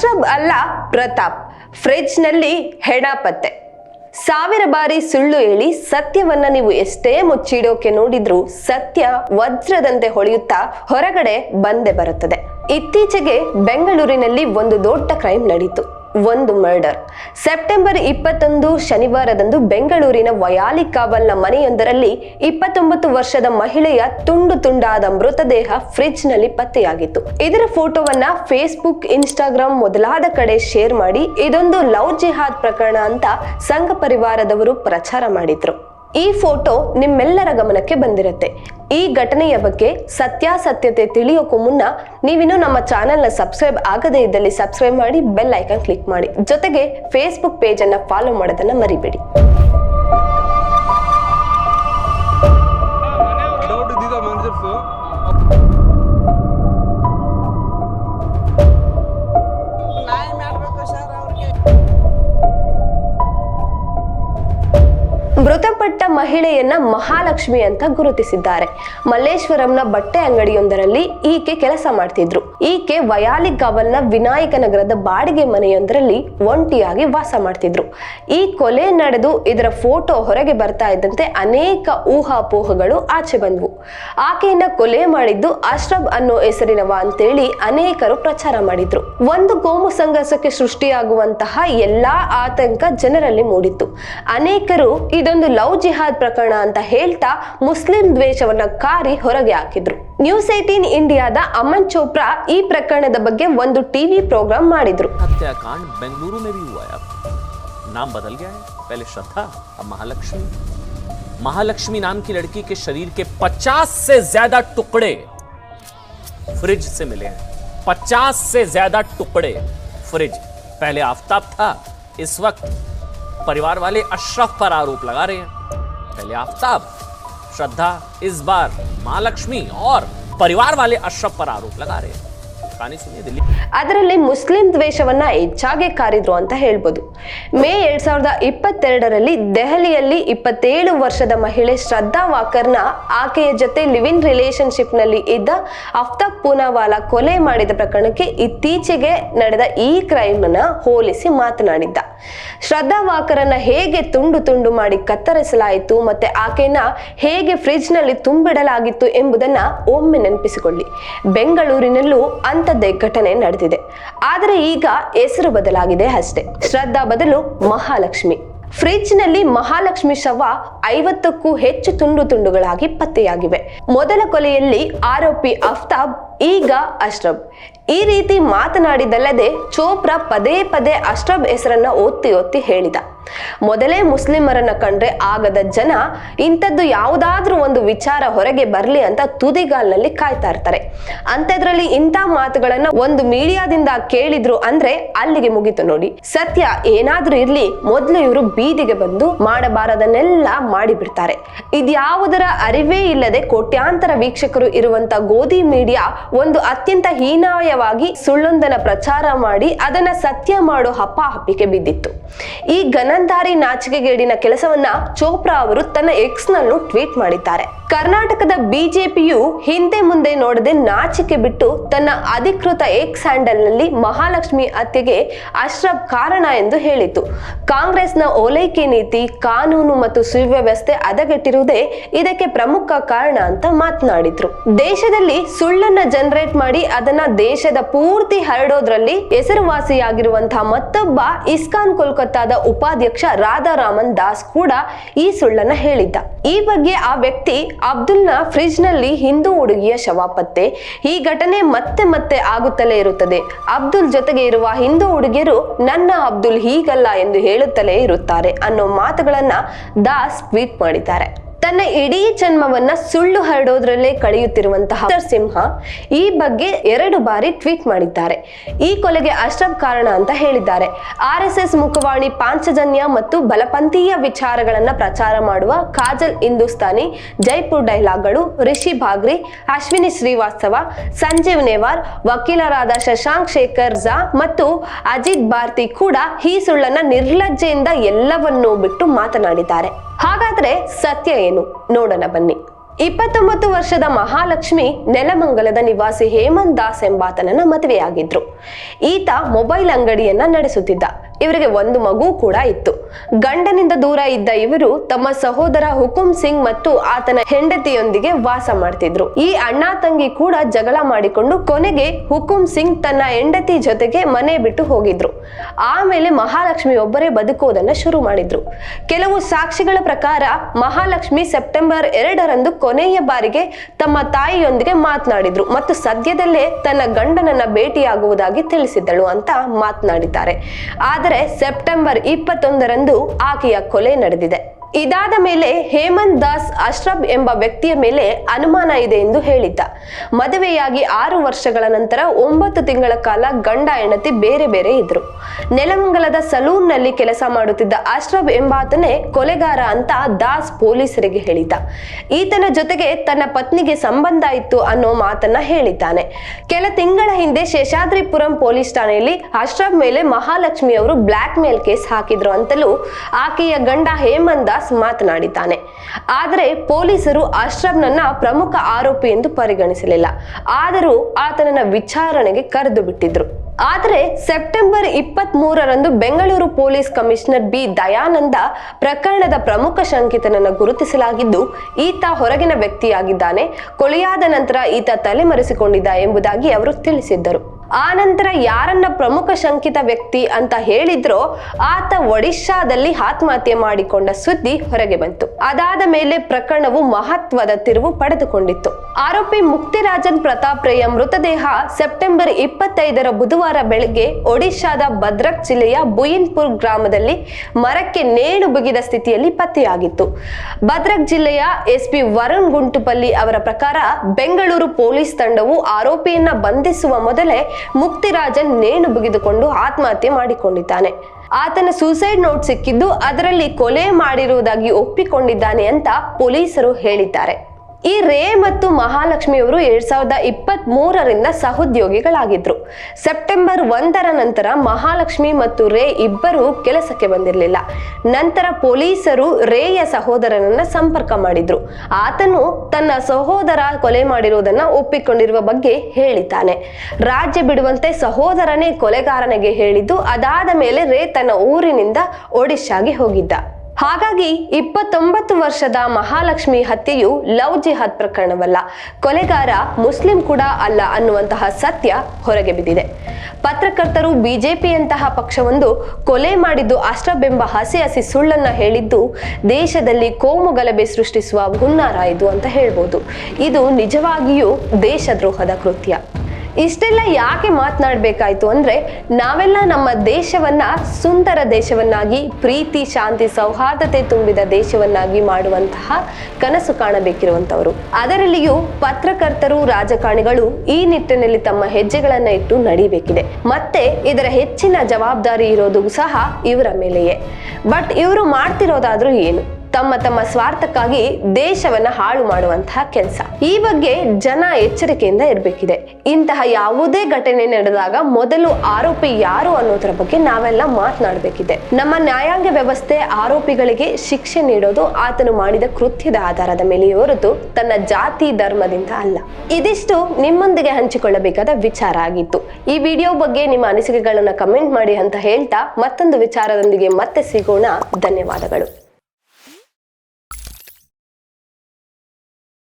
ಅಶ್ರಬ್ ಅಲ್ಲ ಪ್ರತಾಪ್. ಫ್ರಿಡ್ಜ್ನಲ್ಲಿ ಹೆಣ ಪತ್ತೆ. ಸಾವಿರ ಬಾರಿ ಸುಳ್ಳು ಹೇಳಿ ಸತ್ಯವನ್ನ ನೀವು ಎಷ್ಟೇ ಮುಚ್ಚಿಡೋಕೆ ನೋಡಿದ್ರು ಸತ್ಯ ವಜ್ರದಂತೆ ಹೊಳೆಯುತ್ತಾ ಹೊರಗಡೆ ಬಂದೇ ಬರುತ್ತದೆ. ಇತ್ತೀಚೆಗೆ ಬೆಂಗಳೂರಿನಲ್ಲಿ ಒಂದು ದೊಡ್ಡ ಕ್ರೈಮ್ ನಡೀತು. ಒಂದು ಮರ್ಡರ್ ಸೆಪ್ಟೆಂಬರ್ ಇಪ್ಪತ್ತೊಂದು ಶನಿವಾರದಂದು ಬೆಂಗಳೂರಿನ ವಯಾಲಿ ಕಾವಲ್ನ ಮನೆಯೊಂದರಲ್ಲಿ ಇಪ್ಪತ್ತೊಂಬತ್ತು ವರ್ಷದ ಮಹಿಳೆಯ ತುಂಡು ತುಂಡಾದ ಮೃತದೇಹ ಫ್ರಿಜ್ನಲ್ಲಿ ಪತ್ತೆಯಾಗಿತ್ತು. ಇದರ ಫೋಟೋವನ್ನ ಫೇಸ್ಬುಕ್ ಇನ್ಸ್ಟಾಗ್ರಾಮ್ ಮೊದಲಾದ ಕಡೆ ಶೇರ್ ಮಾಡಿ ಇದೊಂದು ಲವ್ ಜಿಹಾದ್ ಪ್ರಕರಣ ಅಂತ ಸಂಘ ಪರಿವಾರದವರು ಪ್ರಚಾರ ಮಾಡಿದ್ರು. ಈ ಫೋಟೋ ನಿಮ್ಮೆಲ್ಲರ ಗಮನಕ್ಕೆ ಬಂದಿರುತ್ತೆ. ಈ ಘಟನೆಯ ಬಗ್ಗೆ ಸತ್ಯಾಸತ್ಯತೆ ತಿಳಿಯೋಕ್ಕೂ ಮುನ್ನ ನೀವಿನ್ನು ನಮ್ಮ ಚಾನೆಲ್ನ ಸಬ್ಸ್ಕ್ರೈಬ್ ಆಗದೇ ಇದ್ದಲ್ಲಿ ಸಬ್ಸ್ಕ್ರೈಬ್ ಮಾಡಿ ಬೆಲ್ ಐಕಾನ್ ಕ್ಲಿಕ್ ಮಾಡಿ. ಜೊತೆಗೆ ಫೇಸ್ಬುಕ್ ಪೇಜನ್ನು ಫಾಲೋ ಮಾಡೋದನ್ನ ಮರಿಬೇಡಿ. ಮಹಾಲಕ್ಷ್ಮಿ ಅಂತ ಗುರುತಿಸಿದ್ದಾರೆ. ಮಲ್ಲೇಶ್ವರಂನ ಬಟ್ಟೆ ಅಂಗಡಿಯೊಂದರಲ್ಲಿ ಈಕೆ ಕೆಲಸ ಮಾಡ್ತಿದ್ರು. ಈಕೆ ವಯಾಲಿ ಕಾವಲ್ನ ವಿನಾಯಕ ನಗರದ ಬಾಡಿಗೆ ಮನೆಯೊಂದರಲ್ಲಿ ಒಂಟಿಯಾಗಿ ವಾಸ ಮಾಡ್ತಿದ್ರು. ಈ ಕೊಲೆ ನಡೆದು ಇದರ ಫೋಟೋ ಹೊರಗೆ ಬರ್ತಾ ಇದ್ದಂತೆ ಅನೇಕ ಊಹಾಪೋಹಗಳು ಆಚೆ ಬಂದ್ವು. ಆಕೆಯನ್ನ ಕೊಲೆ ಮಾಡಿದ್ದು ಅಶ್ರಬ್ ಅನ್ನೋ ಹೆಸರಿನವ ಅಂತೇಳಿ ಅನೇಕರು ಪ್ರಚಾರ ಮಾಡಿದ್ರು. ಒಂದು ಗೋಮು ಸಂಘರ್ಷಕ್ಕೆ ಸೃಷ್ಟಿಯಾಗುವಂತಹ ಎಲ್ಲಾ ಆತಂಕ ಜನರಲ್ಲಿ ಮೂಡಿತ್ತು. ಅನೇಕರು ಇದೊಂದು ಲವ್ ಜಿಹಾದ್ ಪ್ರಕರಣ ಅಂತ ಹೇಳ್ತಾ ಮುಸ್ಲಿಂ ದ್ವೇಷವನ್ನ ಕಾರಿ ಹೊರಗೆ ಹಾಕಿದ್ರು ನ್ಯೂಸ್ ಏಟೀನ್ ಇಂಡಿಯಾದ ಅಮನ್ ಚೋಪ್ರಾ ಈ ಪ್ರಕರಣದ ಬಗ್ಗೆ ಒಂದು ಟಿವಿ ಪ್ರೋಗ್ರಾಮ್ ಮಾಡಿದ್ರು हत्याकांड बेंगलुरु में भी हुआ है अब नाम बदल गया है पहले श्रद्धा अब महालक्ष्मी महालक्ष्मी नाम की लड़की के शरीर के 50 से ज्यादा टुकड़े फ्रिज से मिले हैं 50 से ज्यादा टुकड़े फ्रिज पहले आफताब था इस वक्त परिवार वाले अशरफ पर आरोप लगा रहे हैं पहले आफताब श्रद्धा इस बार महालक्ष्मी और परिवार वाले अशरफ पर आरोप लगा रहे हैं कहानी सुनिए दिल्ली ಅದರಲ್ಲಿ ಮುಸ್ಲಿಂ ದ್ವೇಷವನ್ನ ಹೆಚ್ಚಾಗಿ ಕಾರಿದ್ರು ಅಂತ ಹೇಳ್ಬೋದು ಮೇ ಎರಡ್ ಸಾವಿರದ ಇಪ್ಪತ್ತೆರಡರಲ್ಲಿ ದೆಹಲಿಯಲ್ಲಿ ಇಪ್ಪತ್ತೇಳು ವರ್ಷದ ಮಹಿಳೆ ಶ್ರದ್ಧಾ ವಾಕರ್ನ ಆಕೆಯ ಜೊತೆ ಲಿವ್ ಇನ್ ರಿಲೇಶನ್ಶಿಪ್ ನಲ್ಲಿ ಇದ್ದ ಅಫ್ತಾಬ್ ಪೂನಾವಾಲಾ ಕೊಲೆ ಮಾಡಿದ ಪ್ರಕರಣಕ್ಕೆ ಇತ್ತೀಚೆಗೆ ನಡೆದ ಈ ಕ್ರೈಮ್ ಅನ್ನ ಹೋಲಿಸಿ ಮಾತನಾಡಿದ್ದ ಶ್ರದ್ಧಾ ವಾಕರನ್ನ ಹೇಗೆ ತುಂಡು ತುಂಡು ಮಾಡಿ ಕತ್ತರಿಸಲಾಯಿತು ಮತ್ತೆ ಆಕೆಯನ್ನ ಹೇಗೆ ಫ್ರಿಜ್ನಲ್ಲಿ ತುಂಬಿಡಲಾಗಿತ್ತು ಎಂಬುದನ್ನ ಒಮ್ಮೆ ನೆನಪಿಸಿಕೊಳ್ಳಿ. ಬೆಂಗಳೂರಿನಲ್ಲೂ ಅಂಥದ್ದೇ ಘಟನೆ ನಡೆದಿದೆ. ಆದರೆ ಈಗ ಹೆಸರು ಬದಲಾಗಿದೆ ಅಷ್ಟೇ. ಶ್ರದ್ಧಾ ಬದಲು ಮಹಾಲಕ್ಷ್ಮಿ. ಫ್ರಿಜ್ನಲ್ಲಿ ಮಹಾಲಕ್ಷ್ಮಿ ಶವ ಐವತ್ತಕ್ಕೂ ಹೆಚ್ಚು ತುಂಡು ತುಂಡುಗಳಾಗಿ ಪತ್ತೆಯಾಗಿವೆ. ಮೊದಲ ಕೊಲೆಯಲ್ಲಿ ಆರೋಪಿ ಅಫ್ತಾಬ್ ಈಗ ಅಶ್ರಬ್ ಈ ರೀತಿ ಮಾತನಾಡಿದಲ್ಲದೆ ಚೋಪ್ರಾ ಪದೇ ಪದೇ ಅಶ್ರಬ್ ಹೆಸರನ್ನ ಒತ್ತಿ ಒತ್ತಿ ಹೇಳಿದ. ಮೊದಲೇ ಮುಸ್ಲಿಮರನ್ನ ಕಂಡ್ರೆ ಆಗದ ಜನ ಇಂಥದ್ದು ಯಾವುದಾದ್ರೂ ಒಂದು ವಿಚಾರ ಹೊರಗೆ ಬರ್ಲಿ ಅಂತ ತುದಿಗಾಲ್ನಲ್ಲಿ ಕಾಯ್ತಾ ಇರ್ತಾರೆ. ಅಂಥದ್ರಲ್ಲಿ ಇಂಥ ಮಾತುಗಳನ್ನ ಒಂದು ಮೀಡಿಯಾದಿಂದ ಕೇಳಿದ್ರು ಅಂದ್ರೆ ಅಲ್ಲಿಗೆ ಮುಗಿತು ನೋಡಿ. ಸತ್ಯ ಏನಾದ್ರೂ ಇರ್ಲಿ, ಮೊದಲು ಇವರು ಬೀದಿಗೆ ಬಂದು ಮಾಡಬಾರದನ್ನೆಲ್ಲ ಮಾಡಿಬಿಡ್ತಾರೆ. ಇದ್ಯಾವುದರ ಅರಿವೇ ಇಲ್ಲದೆ ಕೋಟ್ಯಾಂತರ ವೀಕ್ಷಕರು ಇರುವಂತ ಗೋಧಿ ಮೀಡಿಯಾ ಒಂದು ಅತ್ಯಂತ ಹೀನಾಯವಾಗಿ ಸುಳ್ಳೊಂದನ ಪ್ರಚಾರ ಮಾಡಿ ಅದನ್ನ ಸತ್ಯ ಮಾಡೋ ಹಪ್ಪಾಹಪ್ಪಿಗೆ ಬಿದ್ದಿತ್ತು. ಈ ಗನಂದಾರಿ ನಾಚಿಕೆಗೇಡಿನ ಕೆಲಸವನ್ನ ಚೋಪ್ರಾ ಅವರು ತನ್ನ ಎಕ್ಸ್ ನಲ್ಲೂ ಟ್ವೀಟ್ ಮಾಡಿದ್ದಾರೆ. ಕರ್ನಾಟಕದ ಬಿಜೆಪಿಯು ಹಿಂದೆ ಮುಂದೆ ನೋಡದೆ ನಾಚಿಕೆ ಬಿಟ್ಟು ತನ್ನ ಅಧಿಕೃತ ಎಕ್ಸ್ ಹ್ಯಾಂಡಲ್ನಲ್ಲಿ ಮಹಾಲಕ್ಷ್ಮಿ ಹತ್ಯೆಗೆ ಅಶ್ರಫ್ ಕಾರಣ ಎಂದು ಹೇಳಿತು ಕಾಂಗ್ರೆಸ್ನ ಓಲೈಕೆ ನೀತಿ, ಕಾನೂನು ಮತ್ತು ಸುವ್ಯವಸ್ಥೆ ಹದಗೆಟ್ಟಿರುವುದೇ ಇದಕ್ಕೆ ಪ್ರಮುಖ ಕಾರಣ ಅಂತ ಮಾತನಾಡಿದ್ರು. ದೇಶದಲ್ಲಿ ಸುಳ್ಳನ್ನ ಜನರೇಟ್ ಮಾಡಿ ಅದನ್ನ ದೇಶದ ಪೂರ್ತಿ ಹರಡೋದ್ರಲ್ಲಿ ಹೆಸರುವಾಸಿಯಾಗಿರುವಂತಹ ಮತ್ತೊಬ್ಬ ಇಸ್ಕಾನ್ ಕೋಲ್ಕತ್ತಾದ ಉಪಾಧ್ಯಕ್ಷ ರಾಧಾರಾಮನ್ ದಾಸ್ ಕೂಡ ಈ ಸುಳ್ಳನ್ನ ಹೇಳಿದ್ದ. ಈ ಬಗ್ಗೆ ಆ ವ್ಯಕ್ತಿ ಅಬ್ದುಲ್ನ ಫ್ರಿಜ್ನಲ್ಲಿ ಹಿಂದೂ ಹುಡುಗಿಯ ಶವ ಪತ್ತೆ. ಈ ಘಟನೆ ಮತ್ತೆ ಮತ್ತೆ ಆಗುತ್ತಲೇ ಇರುತ್ತದೆ. ಅಬ್ದುಲ್ ಜೊತೆಗೆ ಇರುವ ಹಿಂದೂ ಹುಡುಗಿಯರು, ನನ್ನ ಅಬ್ದುಲ್ ಹೀಗಲ್ಲ ಎಂದು ಹೇಳುತ್ತಲೇ ಇರುತ್ತಾರೆ ಅನ್ನೋ ಮಾತುಗಳನ್ನ ದಾಸ್ ಟ್ವೀಟ್ ಮಾಡಿದ್ದಾರೆ. ತನ್ನ ಇಡೀ ಜನ್ಮವನ್ನ ಸುಳ್ಳು ಹರಡೋದ್ರಲ್ಲೇ ಕಳೆಯುತ್ತಿರುವಂತಹ ಸಿಂಹ ಈ ಬಗ್ಗೆ ಎರಡು ಬಾರಿ ಟ್ವೀಟ್ ಮಾಡಿದ್ದಾರೆ. ಈ ಕೊಲೆಗೆ ಅಶ್ರಫ್ ಕಾರಣ ಅಂತ ಹೇಳಿದ್ದಾರೆ. ಆರ್ ಎಸ್ ಎಸ್ ಮುಖವಾಣಿ ಪಾಂಚಜನ್ಯ ಮತ್ತು ಬಲಪಂಥೀಯ ವಿಚಾರಗಳನ್ನ ಪ್ರಚಾರ ಮಾಡುವ ಕಾಜಲ್ ಹಿಂದೂಸ್ತಾನಿ, ಜೈಪುರ್ ಡೈಲಾಗ್ಗಳು, ರಿಷಿ ಭಾಗ್ರಿ, ಅಶ್ವಿನಿ ಶ್ರೀವಾಸ್ತವ, ಸಂಜೀವ್ ನೇವಾರ್, ವಕೀಲರಾದ ಶಶಾಂಕ್ ಶೇಖರ್ ಝಾ ಮತ್ತು ಅಜಿತ್ ಭಾರತಿ ಕೂಡ ಈ ಸುಳ್ಳನ್ನ ನಿರ್ಲಜ್ಜೆಯಿಂದ ಎಲ್ಲವನ್ನೂ ಬಿಟ್ಟು ಮಾತನಾಡಿದ್ದಾರೆ. ಹಾಗಾದ್ರೆ ಸತ್ಯ ಏನು? ನೋಡೋಣ ಬನ್ನಿ. ಇಪ್ಪತ್ತೊಂಬತ್ತು ವರ್ಷದ ಮಹಾಲಕ್ಷ್ಮಿ ನೆಲಮಂಗಲದ ನಿವಾಸಿ ಹೇಮಂತ್ ದಾಸ್ ಎಂಬಾತನನ್ನ ಮದುವೆಯಾಗಿದ್ರು. ಈತ ಮೊಬೈಲ್ ಅಂಗಡಿಯನ್ನ ನಡೆಸುತ್ತಿದ್ದ. ಇವರಿಗೆ ಒಂದು ಮಗು ಕೂಡ ಇತ್ತು. ಗಂಡನಿಂದ ದೂರ ಇದ್ದ ಇವರು ತಮ್ಮ ಸಹೋದರ ಹುಕುಂ ಸಿಂಗ್ ಮತ್ತು ಆತನ ಹೆಂಡತಿಯೊಂದಿಗೆ ವಾಸ ಮಾಡ್ತಿದ್ರು. ಈ ಅಣ್ಣ ತಂಗಿ ಕೂಡ ಜಗಳ ಮಾಡಿಕೊಂಡು ಕೊನೆಗೆ ಹುಕುಂ ಸಿಂಗ್ ತನ್ನ ಹೆಂಡತಿ ಜೊತೆಗೆ ಮನೆ ಬಿಟ್ಟು ಹೋಗಿದ್ರು. ಆಮೇಲೆ ಮಹಾಲಕ್ಷ್ಮಿ ಒಬ್ಬರೇ ಬದುಕೋದನ್ನ ಶುರು ಮಾಡಿದ್ರು. ಕೆಲವು ಸಾಕ್ಷಿಗಳ ಪ್ರಕಾರ ಮಹಾಲಕ್ಷ್ಮಿ ಸೆಪ್ಟೆಂಬರ್ ಎರಡರಂದು ಕೊನೆಯ ಬಾರಿಗೆ ತಮ್ಮ ತಾಯಿಯೊಂದಿಗೆ ಮಾತನಾಡಿದ್ರು ಮತ್ತು ಸದ್ಯದಲ್ಲೇ ತನ್ನ ಗಂಡನನ್ನ ಭೇಟಿಯಾಗುವುದಾಗಿ ತಿಳಿಸಿದ್ದಳು ಅಂತ ಮಾತನಾಡಿದ್ದಾರೆ. ಆದರೆ ಸೆಪ್ಟೆಂಬರ್ ಇಪ್ಪತ್ತೊಂದರಂದು ಆಕೆಯ ಕೊಲೆ ನಡೆದಿದೆ. ಇದಾದ ಮೇಲೆ ಹೇಮಂತ್ ದಾಸ್ ಅಶ್ರಬ್ ಎಂಬ ವ್ಯಕ್ತಿಯ ಮೇಲೆ ಅನುಮಾನ ಇದೆ ಎಂದು ಹೇಳಿದ್ದ. ಮದುವೆಯಾಗಿ ಆರು ವರ್ಷಗಳ ನಂತರ ಒಂಬತ್ತು ತಿಂಗಳ ಕಾಲ ಗಂಡ ಹೆಂಡತಿ ಬೇರೆ ಬೇರೆ ಇದ್ರು. ನೆಲಮಂಗಲದ ಸಲೂನ್ನಲ್ಲಿ ಕೆಲಸ ಮಾಡುತ್ತಿದ್ದ ಅಶ್ರಬ್ ಎಂಬಾತನೇ ಕೊಲೆಗಾರ ಅಂತ ದಾಸ್ ಪೊಲೀಸರಿಗೆ ಹೇಳಿದ್ದ. ಈತನ ಜೊತೆಗೆ ತನ್ನ ಪತ್ನಿಗೆ ಸಂಬಂಧ ಇತ್ತು ಅನ್ನೋ ಮಾತನ್ನ ಹೇಳಿದ್ದಾನೆ. ಕೆಲ ತಿಂಗಳ ಹಿಂದೆ ಶೇಷಾದ್ರಿಪುರಂ ಪೊಲೀಸ್ ಠಾಣೆಯಲ್ಲಿ ಅಶ್ರಬ್ ಮೇಲೆ ಮಹಾಲಕ್ಷ್ಮಿ ಅವರು ಬ್ಲಾಕ್ ಮೇಲ್ ಕೇಸ್ ಹಾಕಿದ್ರು ಅಂತಲೂ ಆಕೆಯ ಗಂಡ ಹೇಮಂತ್ ಮಾತನಾಡಿದ್ದಾನೆ ಆದರೆ ಪೊಲೀಸರು ಅಶ್ರಫ್ನನ್ನ ಪ್ರಮುಖ ಆರೋಪಿ ಎಂದು ಪರಿಗಣಿಸಲಿಲ್ಲ. ಆದರೂ ಆತನನ್ನ ವಿಚಾರಣೆಗೆ ಕರೆದು ಬಿಟ್ಟಿದ್ರು. ಆದರೆ ಸೆಪ್ಟೆಂಬರ್ ಇಪ್ಪತ್ತ್ ಮೂರರಂದು Bengaluru police commissioner B. Dayananda ಪ್ರಕರಣದ ಪ್ರಮುಖ ಶಂಕಿತನನ್ನು ಗುರುತಿಸಲಾಗಿದ್ದು, ಈತ ಹೊರಗಿನ ವ್ಯಕ್ತಿಯಾಗಿದ್ದಾನೆ. ಕೊಲೆಯಾದ ನಂತರ ಈತ ತಲೆಮರೆಸಿಕೊಂಡಿದ್ದ ಎಂಬುದಾಗಿ ಅವರು ತಿಳಿಸಿದ್ದರು. ಆ ನಂತರ ಯಾರನ್ನ ಪ್ರಮುಖ ಶಂಕಿತ ವ್ಯಕ್ತಿ ಅಂತ ಹೇಳಿದ್ರೋ ಆತ ಒಡಿಶಾದಲ್ಲಿ ಆತ್ಮಹತ್ಯೆ ಮಾಡಿಕೊಂಡ ಸುದ್ದಿ ಹೊರಗೆ ಬಂತು. ಅದಾದ ಮೇಲೆ ಪ್ರಕರಣವು ಮಹತ್ವದ ತಿರುವು ಪಡೆದುಕೊಂಡಿತ್ತು. ಆರೋಪಿ ಮುಕ್ತಿರಾಜನ್ ಪ್ರತಾಪ್ ರೈಯ ಮೃತದೇಹ ಸೆಪ್ಟೆಂಬರ್ ಇಪ್ಪತ್ತೈದರ ಬುಧವಾರ ಬೆಳಗ್ಗೆ ಒಡಿಶಾದ ಭದ್ರಕ್ ಜಿಲ್ಲೆಯ ಬುಯಿನ್ಪುರ್ ಗ್ರಾಮದಲ್ಲಿ ಮರಕ್ಕೆ ನೇಣು ಬಿಗಿದ ಸ್ಥಿತಿಯಲ್ಲಿ ಪತ್ತೆಯಾಗಿತ್ತು. ಭದ್ರಕ್ ಜಿಲ್ಲೆಯ ಎಸ್ಪಿ ವರುಣ್ ಗುಂಟುಪಲ್ಲಿ ಅವರ ಪ್ರಕಾರ ಬೆಂಗಳೂರು ಪೊಲೀಸ್ ತಂಡವು ಆರೋಪಿಯನ್ನ ಬಂಧಿಸುವ ಮೊದಲೇ ಮುಕ್ತಿರಾಜನ್ ನೇಣು ಬಿಗಿದುಕೊಂಡು ಆತ್ಮಹತ್ಯೆ ಮಾಡಿಕೊಂಡಿದ್ದಾನೆ. ಆತನ ಸೂಸೈಡ್ ನೋಟ್ ಸಿಕ್ಕಿದ್ದು ಅದರಲ್ಲಿ ಕೊಲೆ ಮಾಡಿರುವುದಾಗಿ ಒಪ್ಪಿಕೊಂಡಿದ್ದಾನೆ ಅಂತ ಪೊಲೀಸರು ಹೇಳಿದ್ದಾರೆ. ಈ ರೇ ಮತ್ತು ಮಹಾಲಕ್ಷ್ಮಿಯವರು ಎರಡ್ ಸಾವಿರದ ಇಪ್ಪತ್ತ್ ಮೂರರಿಂದ ಸಹೋದ್ಯೋಗಿಗಳಾಗಿದ್ರು. ಸೆಪ್ಟೆಂಬರ್ ಒಂದರ ನಂತರ ಮಹಾಲಕ್ಷ್ಮಿ ಮತ್ತು ರೇ ಇಬ್ಬರು ಕೆಲಸಕ್ಕೆ ಬಂದಿರಲಿಲ್ಲ. ನಂತರ ಪೊಲೀಸರು ರೇಯ ಸಹೋದರನನ್ನ ಸಂಪರ್ಕ ಮಾಡಿದ್ರು. ಆತನು ತನ್ನ ಸಹೋದರ ಕೊಲೆ ಮಾಡಿರುವುದನ್ನ ಒಪ್ಪಿಕೊಂಡಿರುವ ಬಗ್ಗೆ ಹೇಳಿದ್ದಾನೆ. ರಾಜ್ಯ ಬಿಡುವಂತೆ ಸಹೋದರನೇ ಕೊಲೆಗಾರನಿಗೆ ಹೇಳಿದ್ದು, ಅದಾದ ಮೇಲೆ ರೇ ತನ್ನ ಊರಿನಿಂದ ಒಡಿಶಾಗೆ ಹೋಗಿದ್ದ. ಹಾಗಾಗಿ ಇಪ್ಪತ್ತೊಂಬತ್ತು ವರ್ಷದ ಮಹಾಲಕ್ಷ್ಮಿ ಹತ್ಯೆಯು ಲವ್ ಜಿಹಾದ್ ಪ್ರಕರಣವಲ್ಲ. ಕೊಲೆಗಾರ ಮುಸ್ಲಿಂ ಕೂಡ ಅಲ್ಲ ಅನ್ನುವಂತಹ ಸತ್ಯ ಹೊರಗೆ ಬಿದ್ದಿದೆ. ಪತ್ರಕರ್ತರು ಬಿಜೆಪಿಯಂತಹ ಪಕ್ಷವೊಂದು ಕೊಲೆ ಮಾಡಿದ್ದು ಅಷ್ಟಬೆಂಬ ಹಸಿ ಹಸಿ ಸುಳ್ಳನ್ನ ಹೇಳಿದ್ದು ದೇಶದಲ್ಲಿ ಕೋಮು ಗಲಭೆ ಸೃಷ್ಟಿಸುವ ಹುನ್ನಾರ ಇದು ಅಂತ ಹೇಳ್ಬೋದು. ಇದು ನಿಜವಾಗಿಯೂ ದೇಶದ್ರೋಹದ ಕೃತ್ಯ. ಇಷ್ಟೆಲ್ಲ ಯಾಕೆ ಮಾತನಾಡಬೇಕಾಯ್ತು ಅಂದ್ರೆ ನಾವೆಲ್ಲ ನಮ್ಮ ದೇಶವನ್ನ ಸುಂದರ ದೇಶವನ್ನಾಗಿ, ಪ್ರೀತಿ, ಶಾಂತಿ, ಸೌಹಾರ್ದತೆ ತುಂಬಿದ ದೇಶವನ್ನಾಗಿ ಮಾಡುವಂತಹ ಕನಸು ಕಾಣಬೇಕಿರುವಂತವರು ಅದರಲ್ಲಿಯೂ ಪತ್ರಕರ್ತರು, ರಾಜಕಾರಣಿಗಳು ಈ ನಿಟ್ಟಿನಲ್ಲಿ ತಮ್ಮ ಹೆಜ್ಜೆಗಳನ್ನು ಇಟ್ಟು ನಡೀಬೇಕಿದೆ. ಮತ್ತೆ ಇದರ ಹೆಚ್ಚಿನ ಜವಾಬ್ದಾರಿ ಇರೋದು ಸಹ ಇವರ ಮೇಲೆಯೇ. ಬಟ್ ಇವರು ಮಾಡ್ತಿರೋದಾದ್ರೂ ಏನು? ತಮ್ಮ ತಮ್ಮ ಸ್ವಾರ್ಥಕ್ಕಾಗಿ ದೇಶವನ್ನ ಹಾಳು ಮಾಡುವಂತಹ ಕೆಲಸ. ಈ ಬಗ್ಗೆ ಜನ ಎಚ್ಚರಿಕೆಯಿಂದ ಇರಬೇಕಿದೆ. ಇಂತಹ ಯಾವುದೇ ಘಟನೆ ನಡೆದಾಗ ಮೊದಲು ಆರೋಪಿ ಯಾರು ಅನ್ನೋದರ ಬಗ್ಗೆ ನಾವೆಲ್ಲ ಮಾತನಾಡಬೇಕಿದೆ. ನಮ್ಮ ನ್ಯಾಯಾಂಗ ವ್ಯವಸ್ಥೆ ಆರೋಪಿಗಳಿಗೆ ಶಿಕ್ಷೆ ನೀಡೋದು, ಆತನು ಮಾಡಿದ ಕೃತ್ಯದ ಆಧಾರದ ಮೇಲೆ ಹೊರತು ತನ್ನ ಜಾತಿ ಧರ್ಮದಿಂದ ಅಲ್ಲ. ಇದಿಷ್ಟು ನಿಮ್ಮೊಂದಿಗೆ ಹಂಚಿಕೊಳ್ಳಬೇಕಾದ ವಿಚಾರ ಆಗಿತ್ತು. ಈ ವಿಡಿಯೋ ಬಗ್ಗೆ ನಿಮ್ಮ ಅನಿಸಿಕೆಗಳನ್ನು ಕಮೆಂಟ್ ಮಾಡಿ ಅಂತ ಹೇಳ್ತಾ ಮತ್ತೊಂದು ವಿಚಾರದೊಂದಿಗೆ ಮತ್ತೆ ಸಿಗೋಣ. ಧನ್ಯವಾದಗಳು.